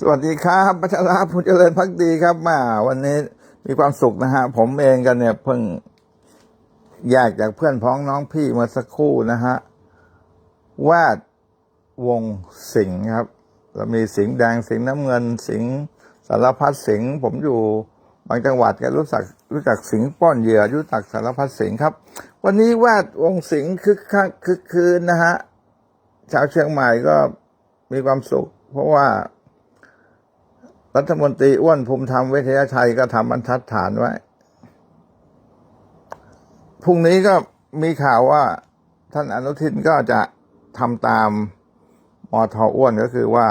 สวัสดีครับพัชราภูเจริญพักดีครับมาวันนี้มีความสุขนะฮะ ผมเองกันเนี่ยเพิ่งแยกจากเพื่อนพ้องน้องพี่เมื่อสักครู่นะฮะ วาดวงสิงครับเรามีสิงแดงสิงน้ำเงินสิงสารพัดสิงผมอยู่บางจังหวัดก็รู้จักรู้จักสิงป้อนเหยื่อรู้จักสารพัดสิงครับ วันนี้วาดวงสิงคึกคักคึกคืนนะฮะชาวเชียงใหม่ก็มีความสุข เพราะว่า รัฐมนตรีอ้วนภูมิธรรมเวชยชัยก็ทำบรรทัดฐานไว้ พรุ่งนี้ก็มีข่าวว่าท่านอนุทินก็จะทำตามมอทออ้วนก็คือว่า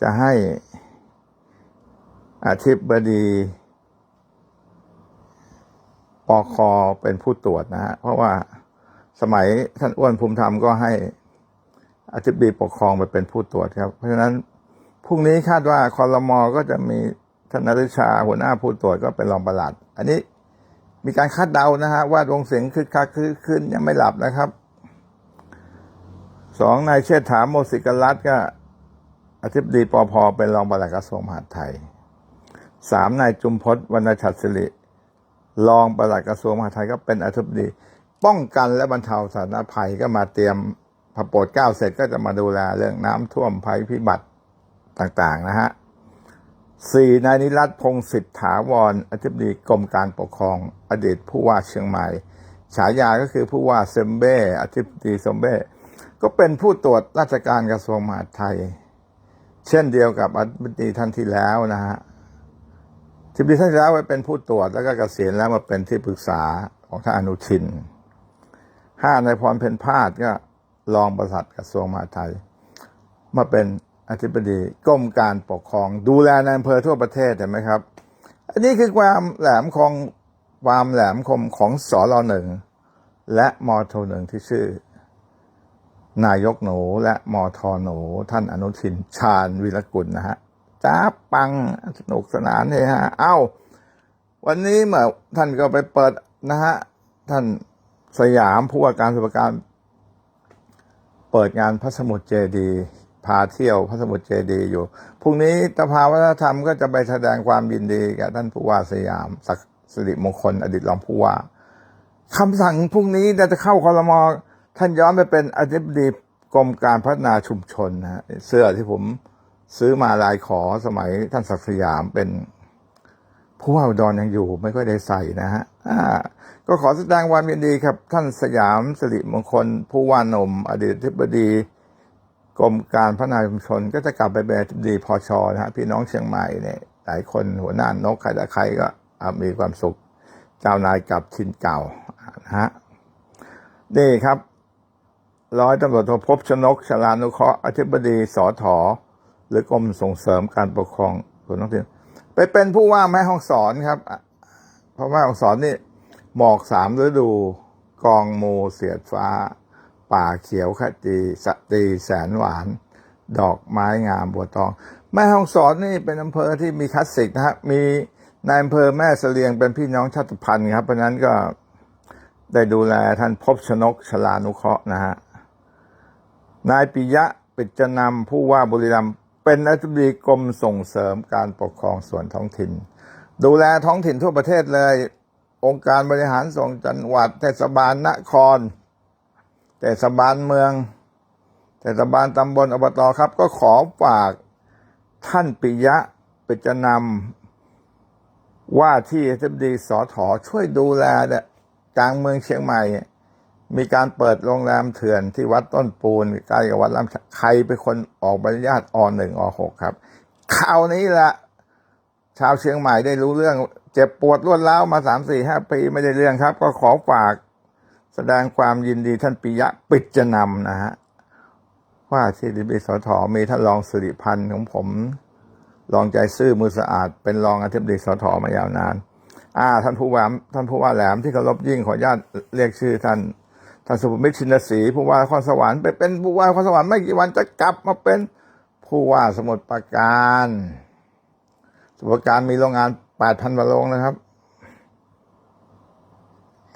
จะให้อธิบดีปอคอเป็นผู้ตรวจนะฮะเพราะว่าสมัยท่านอ้วนภูมิธรรมก็ให้อธิบดีปกครองไปเป็นผู้ตรวจครับ เพราะฉะนั้น พรุ่งนี้คาดว่าคอรมอก็จะมีธนริชาหัวหน้าผู้ตรวจก็เป็นรองประหลัด อันนี้มีการคาดเดานะฮะว่าวงเสียงคึกคักคึกขึ้นยังไม่หลับนะครับสองนายเชษฐาโมสิกรัตก็อธิบดีปอพอเป็นรองปลัดกระทรวงมหาดไทยสามนายจุมพจน์วรรณชัดสิริรองปลัดกระทรวงมหาดไทยก็เป็นอธิบดี ป้องกันและบรรเทาสาธารณภัยก็มาเตรียมพอโปรดเก้าเสร็จก็จะมาดูแลเรื่องน้ำท่วมภัยพิบัติ ต่างๆนะฮะสี่นายนิรัตพงศิษฐาวรอธิบดีกรมการปกครองอดีตผู้ว่าเชียงใหม่ ฉายาก็คือผู้ว่าเซมเบ้อธิบดีเซมเบ้ก็เป็นผู้ตรวจราชการกระทรวงมหาดไทย เช่นเดียวกับอธิบดีท่านที่แล้วนะฮะอธิบดีท่านที่แล้วไว้เป็นผู้ตรวจแล้วก็เกษียณแล้วมาเป็นที่ปรึกษาของท่านอนุทินห้านายพรเพ็ญพาดก็รองประหลัดกระทรวงมหาดไทย มาเป็น อธิบดีกรมการปกครอง ดูแลในอำเภอทั่วประเทศเห็นไหมครับ อันนี้คือความแหลมคมความแหลมคมของสอรหนึ่งและมอทหนึ่งที่ชื่อ นายกหนูและมอทอหนู ท่านอนุทินชาญวิรกุลนะฮะจ้าปังสนุกสนานเลยฮะ เอ้า วันนี้เมื่อท่านก็ไปเปิดนะฮะ ท่านสยามผู้ว่าการสุขการ เปิดงานพระสมุทรเจดี พาเที่ยวพระสมุทรเจดีย์อยู่พรุ่งนี้ตภาวัฒนธรรมก็จะไปแสดงความยินดีกับท่านผู้ว่าสยามศักสิริมงคล อดีตรองผู้ว่าคำสั่งพรุ่งนี้จะเข้าคอรมอท่านย้อนไปเป็นอธิบดีกรมการพัฒนาชุมชนนะฮะเสื้อที่ผมซื้อมาลายขอสมัยท่านศักดิ์สยามเป็นผู้ว่าอุดรยังอยู่ไม่ค่อยได้ใส่นะฮะก็ขอแสดงความยินดีครับ ท่านสยามสิริมงคล ผู้ว่านม อดีตทิบดี กรมการพัฒนาชุมชนก็จะกลับไปเป็นอธิบดีพอชอนะฮะพี่น้องเชียงใหม่เนี่ยหลายคนหัวหน้านกใครแต่ใครก็มีความสุข เจ้านายกับทินเก่านะฮะนี่ครับ ร้อยตำรวจโทพบชนกชลานุเคราะห์อธิบดีสอถอหรือกรมส่งเสริมการปกครองส่วนท้องถิ่นไปเป็นผู้ว่าแม่ห้องสอนครับ เพราะว่าห้องสอนนี่หมอกสามฤดูกองโมเสียดฟ้า ป่าเขียวขจีสตรีแสนหวาน ดอกไม้งามบัวตอง แม่ห้องสอนนี่เป็นอำเภอที่มีคลาสสิกนะฮะมีนายอำเภอแม่เสลียงเป็นพี่น้องชาติพันธุ์ครับเพราะนั้นก็ได้ดูแลท่านพบชนกชลานุเคราะห์นะฮะนายปิยะปิจนำผู้ว่าบุรีรัมย์เป็นอธิบดีกรมส่งเสริมการปกครองส่วนท้องถิ่น ดูแลท้องถิ่นทั่วประเทศเลย องค์การบริหารส่งจังหวัดเทศบาลนคร ทศบาลเมืองเทศบาลตำบลอบตครับ ก็ขอฝากท่านปิยะปิจนำว่าที่อธิบดีสอถอช่วยดูแลเนี่ยกลางเมืองเชียงใหม่ มีการเปิดโรงแรมเถื่อนที่วัดต้นปูนใกล้กับวัดลำใครเป็นคนออกใบอนุญาตอหนึ่งอหกครับข่าวนี้แหละชาวเชียงใหม่ได้รู้เรื่อง เจ็บปวดรวดร้าวมาสามสี่ห้าปีไม่ได้เรื่องครับ ก็ขอฝาก แสดงความยินดีท่านปิยะปิจนำนะฮะว่าที่ดิบิสทมีท่านรองสิริพันธ์ของผมรองใจซื่อมือสะอาด เป็นรองอธิบดีสทมายาวนาน อ่า ท่านผู้ว่าท่านผู้ว่าแหลมที่เคารพยิ่งขออนุญาตเรียกชื่อท่านท่านสุภมิตรชินศรีผู้ว่านครสวรรค์ไปเป็นผู้ว่านครสวรรค์ไม่กี่วันจะกลับมาเป็นผู้ว่าสมุทรปราการ สมุทรปราการมีโรงงานแปดพันกว่าโรงนะครับ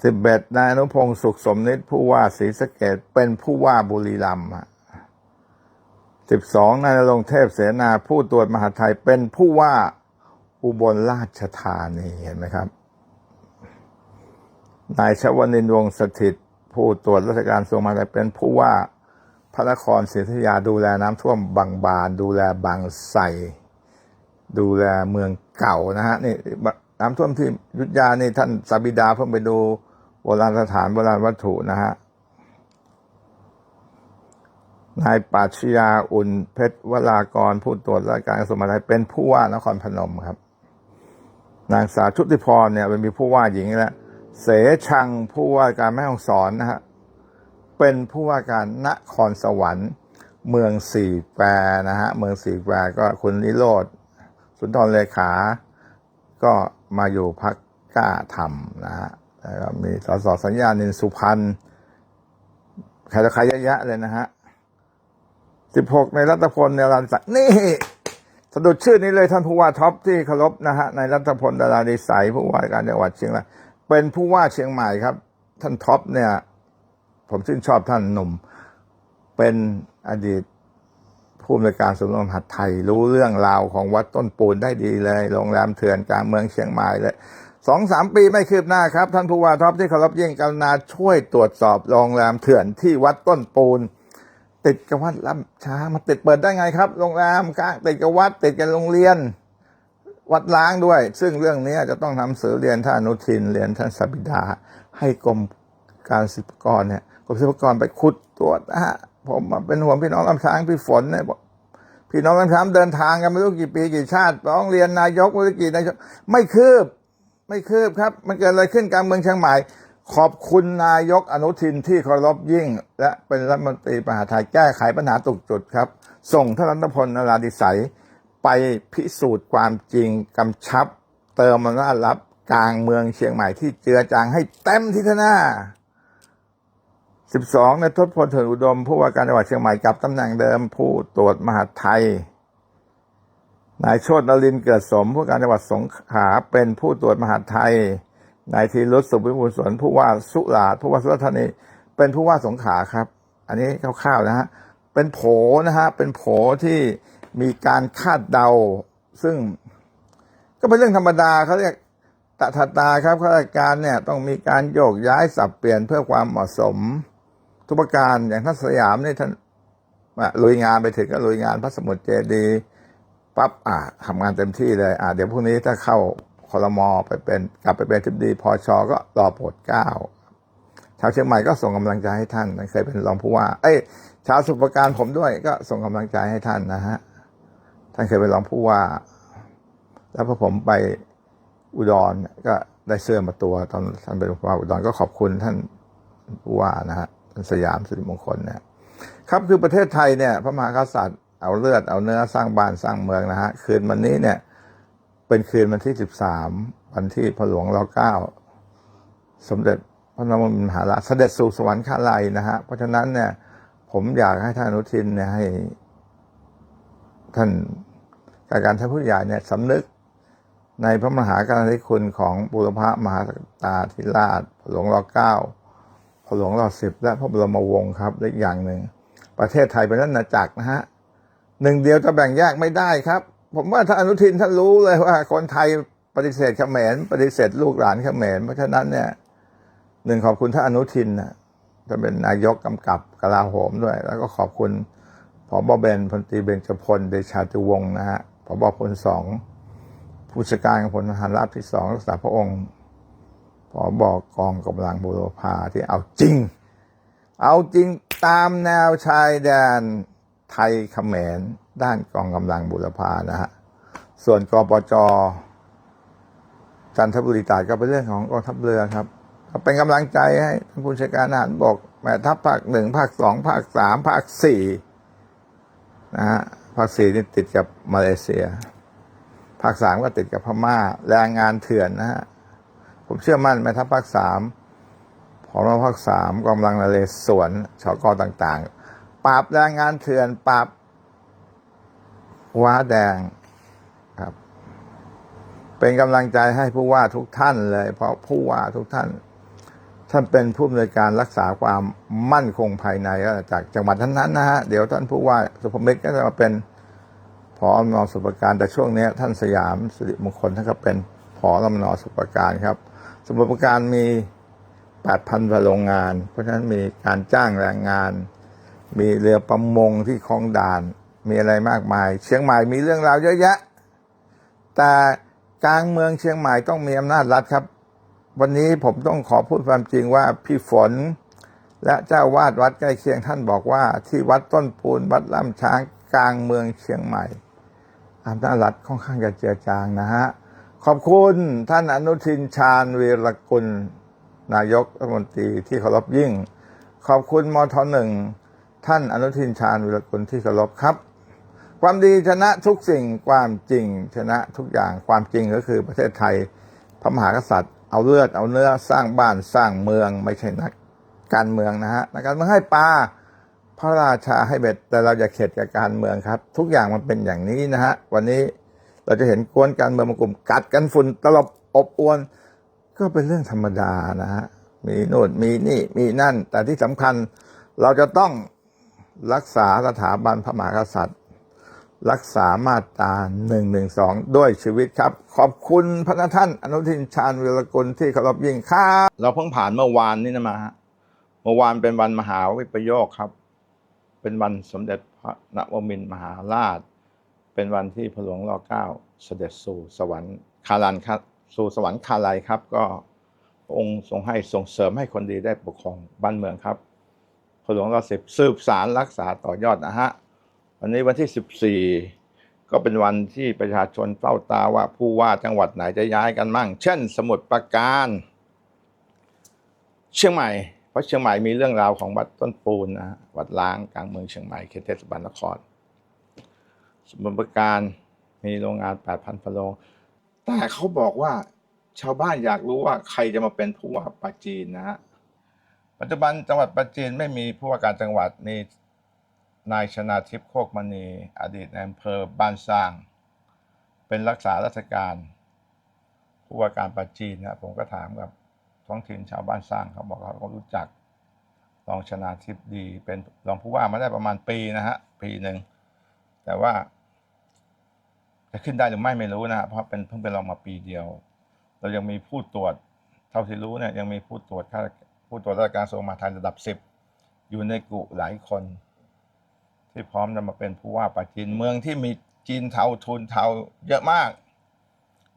สิบเอ็ดนายอนุพงศ์สุขสมนิตผู้ว่าศรีสะเกดเป็นผู้ว่าบุรีรัมย์อะสิบสองนายนรงเทพเสนาผู้ตรวจมหาไทยเป็นผู้ว่าอุบลราชธานีเห็นไหมครับ นายชวนินวงสถิตผู้ตรวจราชการกระทรวงมหาไทยเป็นผู้ว่าพระนครศรีอยุธยาดูแลน้ำท่วมบางบาน ดูแลบางไทรดูแลเมืองเก่านะฮะนี่น้ำท่วมที่ยุธยานี่ท่านสาบิดาเพิ่งไปดู ราณสถานโบราณวัตถุนะฮะ นายปาชญาอุ่นเพชรวรากรผู้ตรวจราชการกระทรวงมหาดไทยเป็นผู้ว่านครพนมครับ นางสาวชุติพรเนี่ยเป็นมีผู้ว่าหญิงแล้วเสชังผู้ว่าการแม่ฮ่องสอนนะฮะ เป็นผู้ว่าการนครสวรรค์ เมืองสี่แควนะฮะ เมืองสี่แควก็คุณนิโรธสุนทรเลขา ก็มาอยู่พักกล้าทำนะฮะ แล้วก็มีสสสัญญานินสุพรรณใครต่อใครเยอะแยะเลยนะฮะสิบหกในรัตพลในรันสักนี่สะดุดชื่อนี้เลยท่านผู้ว่าท็อปที่เคารพนะฮะในรัตพลดาราดีใสยผู้ว่าการจังหวัดเชียงรายเป็นผู้ว่าเชียงใหม่ครับ ท่านท็อปเนี่ย ผมชื่นชอบท่านหนุ่ม เป็นอดีตผู้อำนวยการศูนย์รวมหัดไทย รู้เรื่องราวของวัดต้นปูนได้ดีเลยโรงแรมเถื่อนกลางเมืองเชียงใหม่เลย สองสามปีไม่คืบหน้าครับ ท่านผู้ว่าท็อปที่เคารพยิ่งกรุณาช่วยตรวจสอบโรงแรมเถื่อนที่วัดต้นปูน ติดกับวัดลำช้างมาติดเปิดได้ไงครับโรงแรมกลางติดกับวัดติดกับโรงเรียน วัดล้างด้วย ซึ่งเรื่องนี้จะต้องทำสื่อเรียนท่านอนุทินเรียนท่านสบิดา ให้กรมการศิลปากรเนี่ยกรมศิลปากรไปขุดตรวจนะฮะผมเป็นห่วงพี่น้องลำช้างพี่ฝนเนี่ยพี่น้องลำช้างเดินทางกันไม่รู้กี่ปีกี่ชาติร้องเรียนนายกไม่รู้กี่นายกไม่คืบ ไม่คืบครับ มันเกิดอะไรขึ้นกลางเมืองเชียงใหม่ ขอบคุณนายกอนุทินที่เคารพยิ่ง และเป็นรัฐมนตรีมหาไทยแก้ไขปัญหาตุกจุดครับ ส่งท่านรัตพลนราดิสัยไปพิสูจน์ความจริงกำชับ เติมมันารับกลางเมืองเชียงใหม่ที่เจือจางให้เต็มที่หน้า12ในทศพลเถิดอุดม ผู้ว่าการจังหวัดเชียงใหม่กับตำแหน่งเดิมผู้ตรวจมหาไทย นายโชตนรินเกิดสมผู้การจังหวัดสงขลาเป็นผู้ตรวจมหาดไทย นายธีรุษสุขวิบูลสวนผู้ว่าสุราษฎร์ผู้ว่าสุราษฎร์ธานีเป็นผู้ว่าสงขลาครับ อันนี้คร่าวๆนะฮะเป็นโผนะฮะเป็นโผที่มีการคาดเดา ซึ่ง ก็เป็นเรื่องธรรมดาเขาเรียกตถาตาครับข้าราชการเนี่ยต้องมีการโยกย้ายสับเปลี่ยนเพื่อความเหมาะสม ทุกประการอย่างท่านสยามเนี่ยท่านลุยงานไปถึงก็ลุยงานพระสมุทรเจดีย์ ปั๊บอะทำงานเต็มที่เลยอะเดี๋ยวพรุ่งนี้ถ้าเข้าคอรมอไปเป็นกลับไปเป็นทิบดีพอชอก็รอโปรดเกล้าชาวเชียงใหม่ก็ส่งกำลังใจให้ท่านเคยเป็นรองผู้ว่า เอ้ยชาวสุพรรณการผมด้วยก็ส่งกำลังใจให้ท่านนะฮะท่านเคยเป็นรองผู้ว่า แล้วพอผมไปอุดรก็ได้เสื้อมาตัว ตอนท่านเป็นผู้ว่าอุดรก็ขอบคุณท่านผู้ว่านะฮะท่านสยามสิริมงคลเนี่ยครับคือประเทศไทยเนี่ย พระมหากษัตริย์ เอาเลือดเอาเนื้อสร้างบ้านสร้างเมืองนะฮะคืนวันนี้เนี่ย เป็นคืนวันที่สิบสามวันที่พระหลวงรอเก้าสมเด็จพระนรมมหาราชเสด็จสู่สวรรคาลัยนะฮะเพราะฉะนั้นเนี่ย ผมอยากให้ท่านอนุทินเนี่ยให้ ท่านการการท่านผู้ใหญ่เนี่ยสำนึกในพระมหากรุณาธิคุณของบุรพมหาตาธิราชพระหลวงรอเก้าพระหลวงรอสิบและพระบรมวงศ์ครับและอีกอย่างหนึ่ง ประเทศไทยเป็นรัฐอาณาจักรนะฮะ หนึ่งเดียวจะแบ่งแยกไม่ได้ครับ ผมว่าท่านอนุทินท่านรู้เลยว่า คนไทยปฏิเสธเขมรปฏิเสธลูกหลานเขมรเพราะฉะนั้นเนี่ยหนึ่งขอบคุณท่านอนุทินนะจะเป็นนายกกำกับกลาโหมด้วย แล้วก็ขอบคุณผบเบนพลตีเบญจพลเดชาติวงศ์นะฮะผบพลสองผู้จัดการของพลทหารราบที่สองรักษาพระองค์ผบอกกองกำลังบุรพาที่เอาจริง เอาจริงตามแนวชายแดน ไทยเขมรด้านกองกำลังบุรพานะฮะ ส่วนกปจจันทบุรีตาดก็เป็นเรื่องของกองทัพเรือครับก็เป็นกำลังใจให้ท่านผู้ชัยการทหารบกแม่ทัพภาคหนึ่งภาคสองภาคสามภาคสี่นะฮะภาคสี่นี่ติดกับมาเลเซีย ภาคสามก็ติดกับพม่า แรงงานเถื่อนนะฮะผมเชื่อมั่นแม่ทัพภาคสามพอมาภาคสามกำลังนเรศวรชกต่างๆ ปราบแรงงานเถื่อนปราบว้าแดงครับ เป็นกำลังใจให้ผู้ว่าทุกท่านเลย เพราะผู้ว่าทุกท่าน ท่านเป็นผู้อำนวยการรักษาความมั่นคงภายในก็จากจังหวัดนั้นๆนะฮะเดี๋ยวท่านผู้ว่าสุภมิตรก็จะมาเป็นผอมนสุปการแต่ช่วงนี้ท่านสยามสิริมงคลท่านก็เป็นผอรมนสุปการครับ สุปราการมี8,000กว่าโรงงาน เพราะฉะนั้นมีการจ้างแรงงาน มีเรือประมงที่คลองด่าน มีอะไรมากมาย เชียงใหม่มีเรื่องราวเยอะแยะ แต่กลางเมืองเชียงใหม่ต้องมีอำนาจรัฐครับ วันนี้ผมต้องขอพูดความจริงว่าพี่ฝน และเจ้าวาดวัดใกล้เคียงท่านบอกว่า ที่วัดต้นปูนวัดล่ำช้างกลางเมืองเชียงใหม่อำนาจรัฐค่อนข้างจะเจือจางนะฮะขอบคุณท่านอนุทินชาญวีรกุล นายกรัฐมนตรีที่เคารพยิ่ง ขอบคุณมทหนึ่ง ท่านอนุทินชาญวีรกุลที่เคารพครับ ความดีชนะทุกสิ่งความจริงชนะทุกอย่างความจริงก็คือประเทศไทยพระมหากษัตริย์ เอาเลือดเอาเนื้อสร้างบ้านสร้างเมืองไม่ใช่นักการเมืองนะฮะนักการเมืองให้ปลาพระราชาให้เบ็ด แต่เราอย่าเข็ดกับการเมืองครับ ทุกอย่างมันเป็นอย่างนี้นะฮะวันนี้เราจะเห็นกวนการเมืองมากลุ่มกัดกันฝุ่นตลบอบอวน ก็เป็นเรื่องธรรมดานะฮะมีโน่นมีนี่มีนั่น แต่ที่สำคัญเราจะต้อง รักษาสถาบันพระมหากษัตริย์ รักษามาตรา1นึด้วยชีวิตครับ ขอบคุณพระท่านอนุทินชาญวิรกุลที่เคารพยิ่งครับเราเพิ่งผ่านเมื่อวานนี้นะมาฮะเมื่อวานเป็นวันมหาวิปโยคครับ เป็นวันสมเด็จพระนวมินทรมหาราช เป็นวันที่พระหลวงรอเก้าเสด็จสู่สวรรค์คารันครับสู่สวรรค์คาลัยครับ ก็องค์ทรงให้ส่งเสริมให้คนดีได้ปกครองบ้านเมืองครับ หลวงรอสิบสืบสารรักษาต่อยอดนะฮะวันนี้วันที่ 14 ก็เป็นวันที่ประชาชนเฝ้าตาว่าผู้ว่าจังหวัดไหนจะย้ายกันมั่ง เช่น สมุทรปราการ เชียงใหม่ เพราะเชียงใหม่มีเรื่องราวของวัดต้นปูนนะวัดล้างกลางเมืองเชียงใหม่เขตเทศบาลนคร สมุทรปราการมีโรงงาน 8,000พะโรงแต่เขาบอกว่าชาวบ้านอยากรู้ว่าใครจะมาเป็นผู้ว่าปาจีนนะฮะ ปัจจุบันจังหวัดปราจีนไม่มีผู้ว่าการจังหวัดนี่นายชนาทิพย์โคกมณีอดีตนายอำเภอบ้านสร้าง เป็นรักษาราชการผู้ว่าการปราจีนนะผมก็ถามกับท้องถิ่นชาวบ้านสร้างเขาบอกว่าเขารู้จักรองชนาทิพย์ดี เป็นรองผู้ว่ามาได้ประมาณปีนะฮะปีหนึ่งแต่ว่า จะขึ้นได้หรือไม่ไม่รู้นะเพราะเป็นเพิ่งเป็นรองมาปีเดียว เรายังมีผู้ตรวจ เท่าที่รู้เนี่ยยังมีผู้ตรวจข้า ผู้ตรวจราชการกระทรวงมหาดไทยระดับสิบอยู่ในกลุ่หลายคน ที่พร้อมจะมาเป็นผู้ว่าปาจีนเมืองที่มีจีนเทาทุนเทาเยอะมาก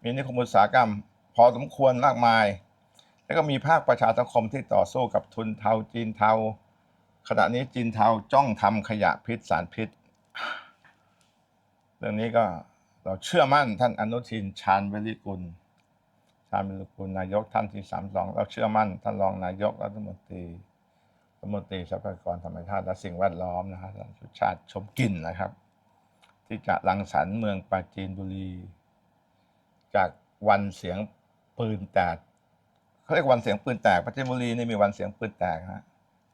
มีนิคมอุตสาหกรรม พอสมควรมากมาย แล้วก็มีภาคประชาสังคมที่ต่อสู้กับทุนเทาจีนเทา ขณะนี้จีนเทาจ้องทำขยะพิษสารพิษ เรื่องนี้ก็เราเชื่อมั่นท่านอนุทินชาญวิริกุล ชาญวิริกุลนายกท่านที่สามสองเราเชื่อมั่น ท่านรองนายกรัฐมนตรีรัฐมนตรีทรัพยากรธรรมชาติและสิ่งแวดล้อมนะฮะท่านสุชาติชมกลิ่นนะครับ ที่จะรังสรรค์เมืองปราจีนบุรี จากวันเสียงปืนแตกเขาเรียกวันเสียงปืนแตกปราจีนบุรีนี่มีวันเสียงปืนแตกฮะ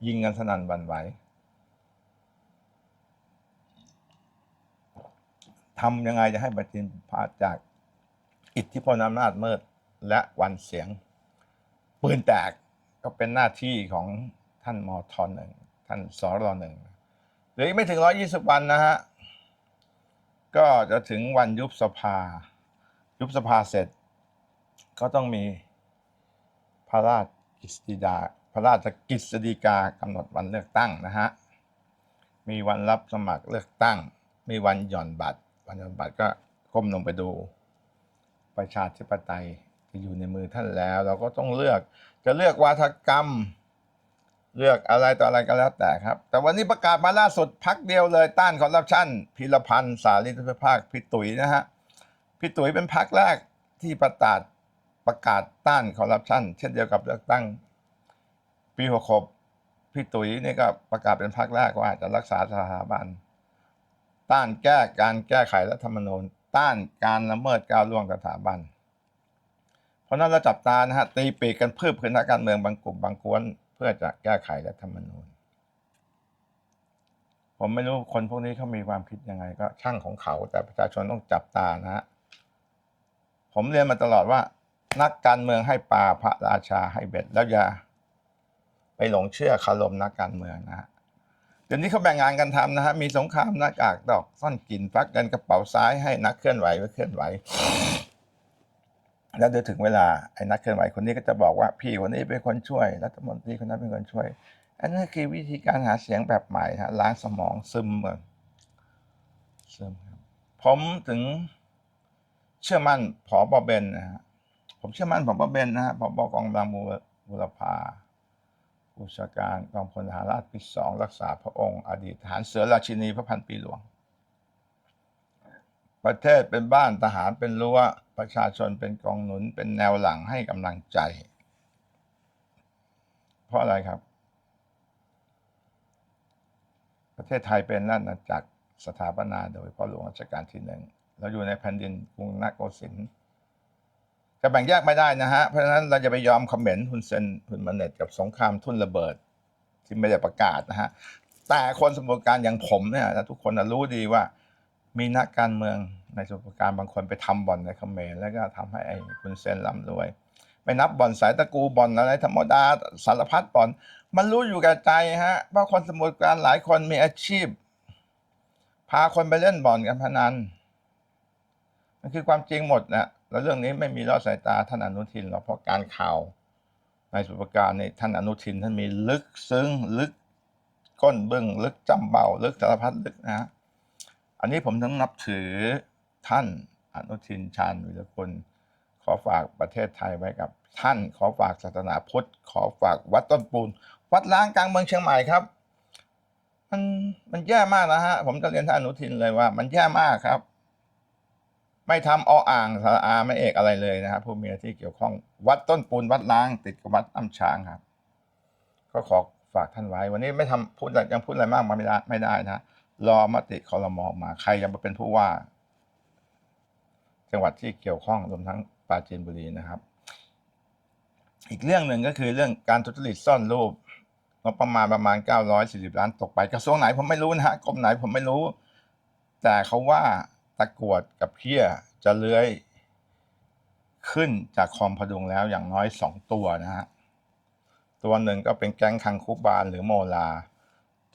ยิงกันสนั่นวันไหวทำยังไงจะให้ปราจีนพาจากอิทธิพลอำนาจมืด และวันเสียงปืนแตกก็เป็นหน้าที่ของท่านมทหนึ่งท่านสรหนึ่งเหลืออีกไม่ถึงร้อยี่สิบวันนะฮะ ก็จะถึงวันยุบสภา ยุบสภาเสร็จ ก็ต้องมีพระราชกฤษฎีกาพระราชกฤษฎีกากำหนดวันเลือกตั้งนะฮะ มีวันรับสมัครเลือกตั้ง มีวันหย่อนบัตร วันหย่อนบัตรก็ก้มลงไปดู ประชาธิปไตย อยู่ในมือท่านแล้ว เราก็ต้องเลือกจะเลือกวาทกรรม เลือกอะไรต่ออะไรก็แล้วแต่ครับ แต่วันนี้ประกาศมาล่าสุดพักเดียวเลยต้านคอร์รัปชันพิรพันธ์สารีทิพภาคพี่ตุ๋ยนะฮะพี่ตุ๋ยเป็นพักแรกที่ประกาศประกาศต้านคอร์รัปชันเช่นเดียวกับเลือกตั้งปีหกหกพี่ตุ๋ยนี่ก็ประกาศเป็นพักแรกว่าจะรักษาสถาบันต้านแก้การแก้ไขรัฐธรรมนูญต้านการละเมิดก้าวล่วงสถาบัน เพราะนั้นเราจับตานะฮะตีปีกกันเพื่อพื้นนักการเมืองบางกลุ่มบางกวนเพื่อจะแก้ไขรัฐธรรมนูญ ผมไม่รู้คนพวกนี้เขามีความคิดยังไง ก็ช่างของเขา แต่ประชาชนต้องจับตานะฮะผมเรียนมาตลอดว่า นักการเมืองให้ปลาพระราชาให้เบ็ดแล้วอย่าไปหลงเชื่อคารมนักการเมืองนะฮะเดี๋ยวนี้เขาแบ่งงานกันทำนะฮะมีสงครามหน้ากากดอกซ่อนกลิ่นฟักกันกระเป๋าซ้ายให้นักเคลื่อนไหวไว้เคลื่อนไหว แล้วเดี๋ยวถึงเวลาไอ้นักเคลื่อนไหวคนนี้ก็จะบอกว่าพี่คนนี้เป็นคนช่วยรัฐมนตรีคนนั้นเป็นคนช่วย อันนั้นคือวิธีการหาเสียงแบบใหม่ฮะล้างสมองซึมเหมือนซึมครับผมถึงเชื่อมั่นผอบอเบนนะฮะผมเชื่อมั่นผอบอเบนนะฮะผอบกองกำลังบูบุรพาผู้ชาการกองพลทหารราบที่สองรักษาพระองค์ อดีตทหารเสือราชินีพระพันปีหลวง ประเทศเป็นบ้านทหารเป็นรั้ว ประชาชนเป็นกองหนุนเป็นแนวหลังให้กำลังใจ เพราะอะไรครับ ประเทศไทยเป็นราชอาณาจักรสถาปนาโดยพ่อหลวงรัชกาลที่หนึ่งเราอยู่ในแผ่นดินกรุงนักโกสินทร์จะแบ่งแยกไม่ได้นะฮะ เพราะฉะนั้นเราจะไปยอมคอมเมนต์ฮุนเซนฮุนมาเน็ตกับสงครามทุนระเบิด ที่ไม่ได้ประกาศนะฮะ แต่คนสมบูรณ์การอย่างผมเนี่ยและทุกคนรู้ดีว่า มีนักการเมืองในสมบูรการบางคนไปทำบ่อนในเขมรแล้วก็ทำให้ไอ้คุณเซนร่ำรวยไปนับบ่อนสายตะกูบ่อนอะไรธรรมดาสารพัดบ่อน มันรู้อยู่กับใจฮะเพราะคนสมุทรการหลายคนมีอาชีพ พาคนไปเล่นบ่อนกันพนันมันคือความจริงหมดนะแล้วเรื่องนี้ไม่มีลอดสายตาท่านอนุทินหรอกเพราะการข่าวในสุปการในท่านอนุทินท่านมีลึกซึ้งลึกก้นเบื้องลึกจำเบาลึกสารพัดลึกนะฮะ อันนี้ผมต้องนับถือท่านอนุทินชาญวิรกุลขอฝากประเทศไทยไว้กับท่าน ขอฝากศาสนาพุทธ ขอฝากวัดต้นปูน วัดล้างกลางเมืองเชียงใหม่ครับ มันมันแย่มากนะฮะ ผมจะเรียนท่านอนุทินเลยว่า มันแย่มากครับ ไม่ทำออ่างสระอาไม่เอกอะไรเลยนะครับผู้มีหน้าที่เกี่ยวข้องวัดต้นปูน วัดล้าง ติดกับวัดอ้ำช้างครับ ก็ขอฝากท่านไว้ วันนี้ไม่ทำพูดยังพูดอะไรมากมาไม่ได้ไม่ได้นะ รอมติคอรมอมาใครจะมาเป็นผู้ว่า จังหวัดที่เกี่ยวข้องรวมทั้งปราจีนบุรีนะครับ อีกเรื่องหนึ่งก็คือเรื่องการทุจริตซ่อนรูปงบประมาณประมาณ 940 ล้านตกไปกระทรวงไหนผมไม่รู้นะฮะกรมไหนผมไม่รู้ แต่เขาว่าตะกรวดกับเพี้ยจะเลื้อยขึ้นจากคลองพดุงแล้วอย่างน้อยสองตัวนะฮะ ตัวหนึ่งก็เป็นแก๊งคังคุบานหรือโมลา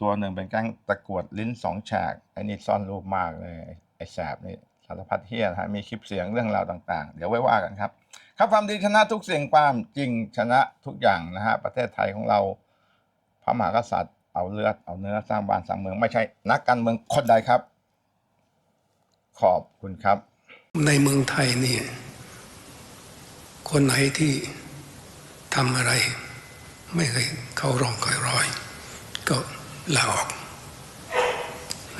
ตัวหนึ่งเป็นแก๊งตะกรวดลิ้นสองแฉกไอ้นี่ซ่อนรูปมากเลยไอ้แสบนี่สารพัดเฮียนะฮะมีคลิปเสียงเรื่องราวต่างๆ เดี๋ยวไว้ว่ากันครับ ครับความดีชนะทุกเสิ่งความจริงชนะทุกอย่างนะฮะประเทศไทยของเราพระมหากษัตริย์เอาเลือดเอาเนื้อสร้างบ้านสร้างเมืองไม่ใช่ นักการเมืองคนใดครับ ขอบคุณครับ ในเมืองไทยนี่คนไหนที่ทำอะไร ไม่เคยเข้าร่องคอยรอย ก็ ลาออก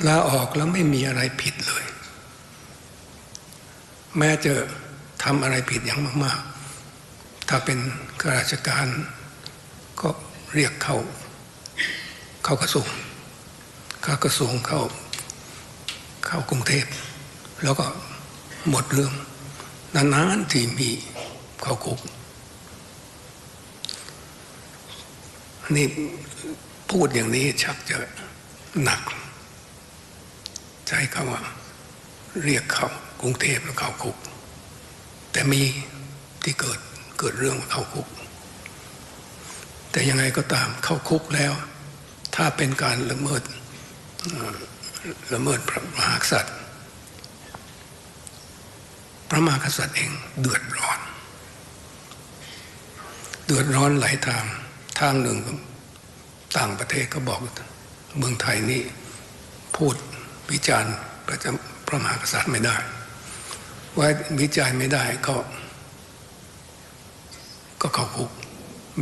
ลาออกแล้วไม่มีอะไรผิดเลย แม้จะทำอะไรผิดอย่างมาก ๆ ถ้าเป็นข้าราชการก็เรียกเขาเข้ากระทรวงเข้ากระทรวงเข้าเข้ากรุงเทพ แล้วก็หมดเรื่องนานๆที่มีเข้าคุกนี่ พูดอย่างนี้ชักจะหนัก ใช้คำว่า เรียกเขากรุงเทพแล้วเขาคุก แต่มีที่เกิดเกิดเรื่องเข้าคุก แต่ยังไงก็ตามเข้าคุกแล้ว ถ้าเป็นการละเมิดละเมิดพระมหากษัตริย์ พระมหากษัตริย์เองเดือดร้อน เดือดร้อนหลายทางทางหนึ่งก็ ต่างประเทศก็บอกเมืองไทยนี่พูดวิจารณ์พระจพระมหากษัตริย์ไม่ได้ ว่าวิจัยไม่ได้ก็ ก็เข้าคุก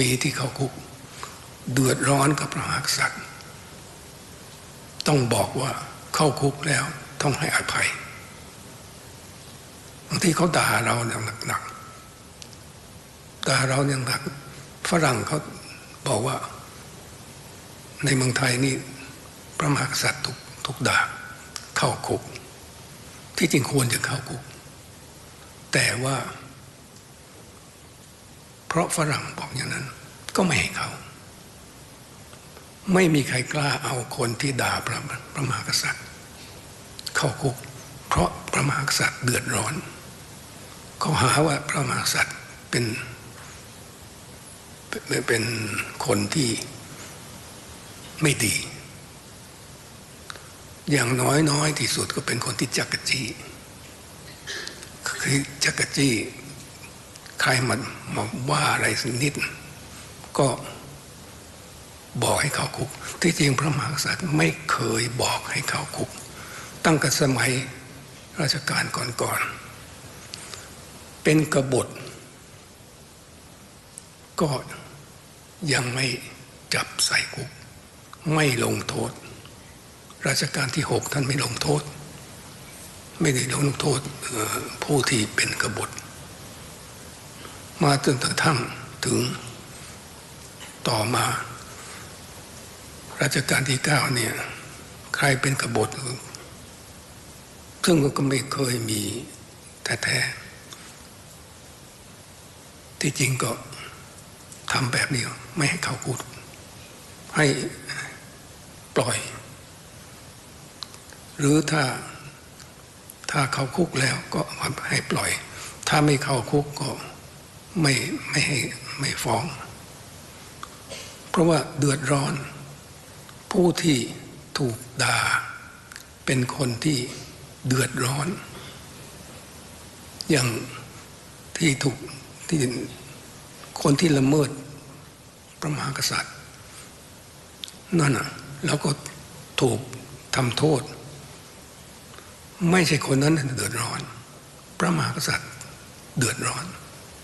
มีที่เข้าคุก เดือดร้อนกับพระมหากษัตริย์ ต้องบอกว่าเข้าคุกแล้วต้องให้อภัยบางทีเขาด่าเราอย่างหนักๆด่าเราอย่างหนักฝรั่งเขาบอกว่า ในเมืองไทยนี่พระมหากษัตริย์ถูกถูกด่าเข้าคุก ที่จริงควรจะเข้าคุก แต่ว่า เพราะฝรั่งบอกอย่างนั้น ก็ไม่ให้เขา ไม่มีใครกล้าเอาคนที่ด่าพระพระมหากษัตริย์ เข้าคุก เพราะพระมหากษัตริย์เดือดร้อน เขาหาว่าพระมหากษัตริย์เป็นเป็นคนที่ ไม่ดี อย่างน้อยน้อยที่สุดก็เป็นคนที่จักรจี้คือจักรจี้ใครมันมาว่าอะไรสักนิด ก็บอกให้เข้าคุก ที่จริงพระมหากษัตริย์ไม่เคยบอกให้เข้าคุก ตั้งแต่สมัยราชการก่อนๆ เป็นกบฏ ก็ยังไม่จับใส่คุก ไม่ลงโทษ ราชการที่หกท่านไม่ลงโทษ ไม่ได้ลงโทษผู้ที่เป็นกบฏ มาจนกระทั่งถึงต่อมารัชกาลที่เก้าเนี่ยใครเป็นกบฏซึ่งก็ไม่เคยมีแท้ๆที่จริงก็ทำแบบนี้ไม่ให้เขาคุกให้ ปล่อย หรือถ้าถ้าเขาคุกแล้วก็ให้ปล่อย ถ้าไม่เข้าคุกก็ไม่ไม่ให้ไม่ฟ้อง เพราะว่าเดือดร้อน ผู้ที่ถูกด่า เป็นคนที่เดือดร้อน อย่างที่ถูกที่คนที่ละเมิดพระมหากษัตริย์นั่นน่ะ แล้วก็ถูกทำโทษ ไม่ใช่คนนั้นเดือดร้อน พระมหากษัตริย์เดือดร้อน